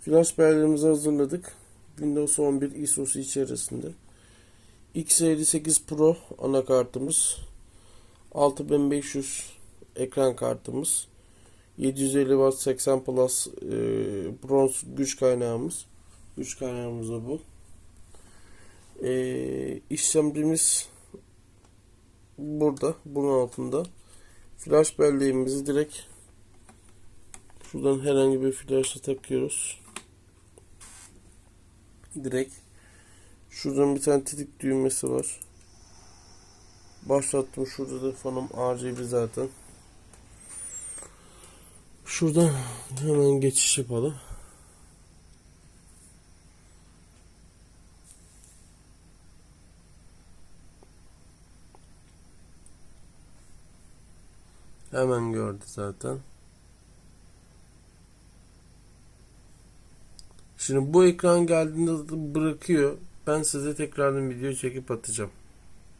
Flash belleğimizi hazırladık. Windows 11 ISO'su içerisinde. X58 Pro anakartımız. 6500 ekran kartımız. 750 Watt 80 Plus e, bronz güç kaynağımız. Güç kaynağımız da bu. E, işlemcimiz burada. Bunun altında. Flash belleğimizi direkt şuradan herhangi bir flashla takıyoruz. Direkt şuradan bir tane tetik düğmesi var. Başlattım. Şurada da fanım RGB zaten. Şuradan hemen geçiş yapalım. Hemen gördü zaten. Şimdi bu ekran geldiğinde bırakıyor. Ben size tekrardan video çekip atacağım.